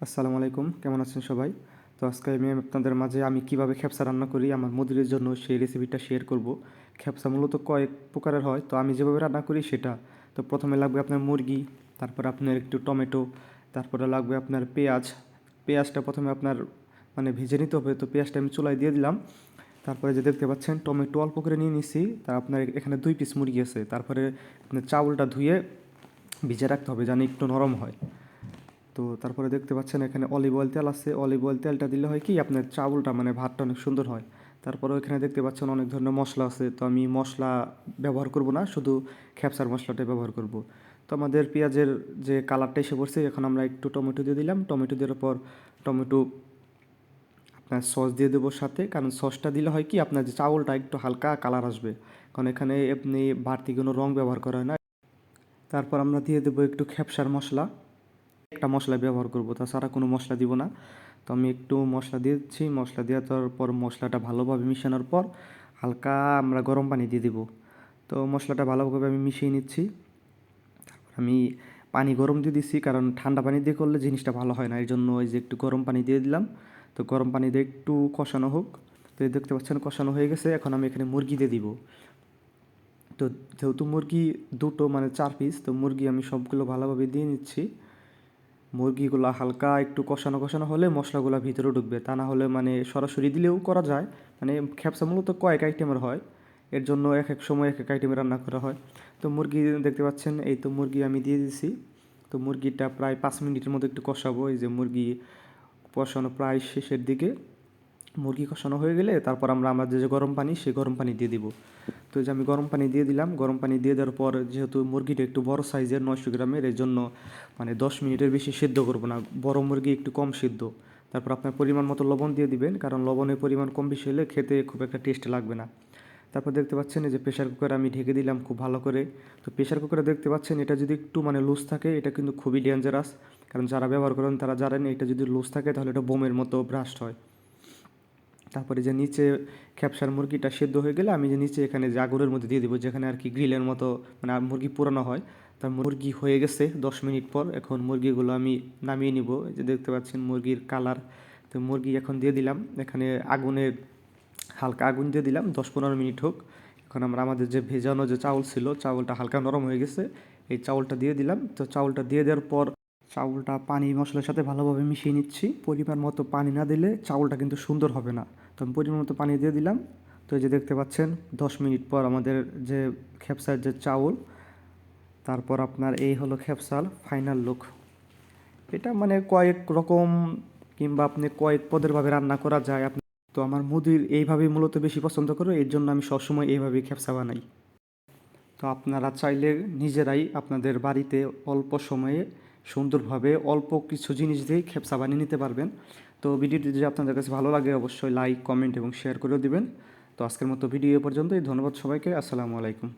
আসসালামু আলাইকুম, কেমন আছেন সবাই? তো আজকে আমি আপনাদের মাঝে আমি কীভাবে খ্যাপসা রান্না করি, আমার মুদিরের জন্য সেই রেসিপিটা শেয়ার করব। খেপসা মূলত কয়েক প্রকারের হয়, তো আমি যেভাবে রান্না করি সেটা। তো প্রথমে লাগবে আপনার মুরগি, তারপর আপনার একটু টমেটো, তারপরে লাগবে আপনার পেঁয়াজ। পেঁয়াজটা প্রথমে আপনার মানে ভেজে নিতে হবে, তো পেঁয়াজটা আমি চুলায় দিয়ে দিলাম। তারপরে যে দেখতে পাচ্ছেন, টমেটো অল্প করে নিয়ে নিছি, তা আপনার এখানে দুই পিস মুরগি আছে, তারপরে আপনার চাউলটা ধুয়ে ভিজে রাখতে হবে, যেন একটু নরম হয়। তো তারপরে দেখতে পাচ্ছেন এখানে অলিভ অয়েল তেল আছে। অলিভ অয়েল তেলটা দিলে হয় কি আপনার চাউলটা মানে ভাতটা অনেক সুন্দর হয়। তারপরে এখানে দেখতে পাচ্ছেন অনেক ধরনের মশলা আছে। তো আমি মশলা ব্যবহার করব না, শুধু খ্যাপসার মশলাটাই ব্যবহার করব। তো আমাদের পেঁয়াজের যে কালারটা এসে পড়ছে, এখন আমরা একটু টমেটো দিয়ে দিলাম। টমেটো দেওয়ার পর টমেটো আপনার সস দিয়ে দেবো সাথে। কারণ সসটা দিলে হয় কি আপনার যে চাউলটা একটু হালকা কালার আসবে। কারণ এখানে আপনি বাড়তি কোনো রং ব্যবহার করা হয় না। তারপর আমরা দিয়ে দেবো একটু খ্যাপসার মশলা। একটা মশলা ব্যবহার করব, তাছাড়া কোনো মশলা দিব না। তো আমি একটু মশলা দিয়েছি, মশলা দেওয়ার পর মশলাটা ভালোভাবে মিশানোর পর হালকা আমরা গরম পানি দিয়ে দিব। তো মশলাটা ভালোভাবে আমি মিশিয়ে নিচ্ছি। তারপর আমি পানি গরম দিয়ে দিচ্ছি কারণ ঠান্ডা পানি দিয়ে করলে জিনিসটা ভালো হয় না। এই জন্য ওই যে একটু গরম পানি দিয়ে দিলাম। তো গরম পানি দিয়ে একটু কষানো হোক। তো দেখতে পাচ্ছেন কষানো হয়ে গেছে, এখন আমি এখানে মুরগি দিয়ে দিব। তো যেহেতু মুরগি দুটো মানে চার পিস তো মুরগি আমি সবগুলো ভালোভাবে দিয়ে নিচ্ছি। মুরগিগুলো হালকা একটু কষানো কষানো হলে মশলাগুলো ভিতরে ঢুকবে। তা না হলে মানে সরাসরি দিলেও করা যায়। মানে খ্যাপসা মূলত কয়েক আইটেমের হয়। এর জন্য এক এক সময় এক এক আইটেমে রান্না করা হয়। তো মুরগি দেখতে পাচ্ছেন, এই তো মুরগি আমি দিয়ে দিছি। তো মুরগিটা প্রায় পাঁচ মিনিটের মতো একটু কষাবো। এই যে মুরগি কষানো প্রায় শেষের দিকে। মুরগি কষানো হয়ে গেলে তারপর আমরা আমাদের যে গরম পানি, সেই গরম পানি দিয়ে দিব। তো যে আমি গরম পানি দিয়ে দিলাম, গরম পানি দিয়ে দেওয়ার পর যেহেতু মুরগিটা একটু বড় সাইজের নয়শো গ্রামের এই জন্য মানে দশ মিনিটের বেশি সেদ্ধ করব না। বড় মুরগি একটু কম সেদ্ধ। তারপর আপনার পরিমাণ মতো লবণ দিয়ে দিবেন, কারণ লবণের পরিমাণ কম বেশি হলে খেতে খুব একটা টেস্ট লাগবে না। তারপর দেখতে পাচ্ছেন যে প্রেশার কুকার আমি ঢেকে দিলাম খুব ভালো করে। তো প্রেশার কুকারে দেখতে পাচ্ছেন এটা যদি একটু মানে লুজ থাকে, এটা কিন্তু খুবই ডেঞ্জারাস কারণ যারা ব্যবহার করেন তারা জানেন এটা যদি লুজ থাকে তাহলে এটা বোমের মতো ব্রাস্ট হয়। তারপরে যে নিচে খ্যাপসার মুরগিটা সেদ্ধ হয়ে গেলে আমি যে নিচে এখানে আগুনের মধ্যে দিয়ে দেবো, যেখানে আর কি গ্রিলের মতো মানে মুরগি পুরানো হয় তার মুরগি হয়ে গেছে দশ মিনিট পর। এখন মুরগিগুলো আমি নামিয়ে নিব। যে দেখতে পাচ্ছেন মুরগির কালার তো মুরগি এখন দিয়ে দিলাম। এখানে আগুনে হালকা আগুন দিয়ে দিলাম, দশ পনেরো মিনিট হোক। এখন আমরা আমাদের যে ভেজানো যে চাউল ছিল, চাউলটা হালকা নরম হয়ে গেছে। এই চাউলটা দিয়ে দিলাম। তো চাউলটা দিয়ে দেওয়ার পর চাউলটা পানি মশলার সাথে ভালোভাবে মিশিয়ে নিচ্ছি। পরিমাণ মতো পানি না দিলে চাউলটা কিন্তু সুন্দর হবে না। তো আমি পরিমাণ মতো পানি দিয়ে দিলাম। তো এই যে দেখতে পাচ্ছেন, দশ মিনিট পর আমাদের যে খেপসার যে চাউল, তারপর আপনার এই হলো খেপসাল ফাইনাল লুক এটা মানে কয়েক রকম কিংবা আপনি কয়েক পদেরভাবে রান্না করা যায়। আপনি তো আমার মুদির এইভাবেই মূলত বেশি পছন্দ করে, এর জন্য আমি সবসময় এইভাবেই খেপসা বানাই। তো আপনারা চাইলে নিজেরাই আপনাদের বাড়িতে অল্প সময়ে সুন্দরভাবে অল্প কিছু জিনিস দিয়েই খেপসা বানিয়ে নিতে পারবেন। তো ভিডিওটি যদি আপনাদের কাছে ভালো লাগে, অবশ্যই লাইক কমেন্ট এবং শেয়ার করে দেবেন। তো আজকের মতো ভিডিও পর্যন্তই। ধন্যবাদ সবাইকে। আসসালামু আলাইকুম।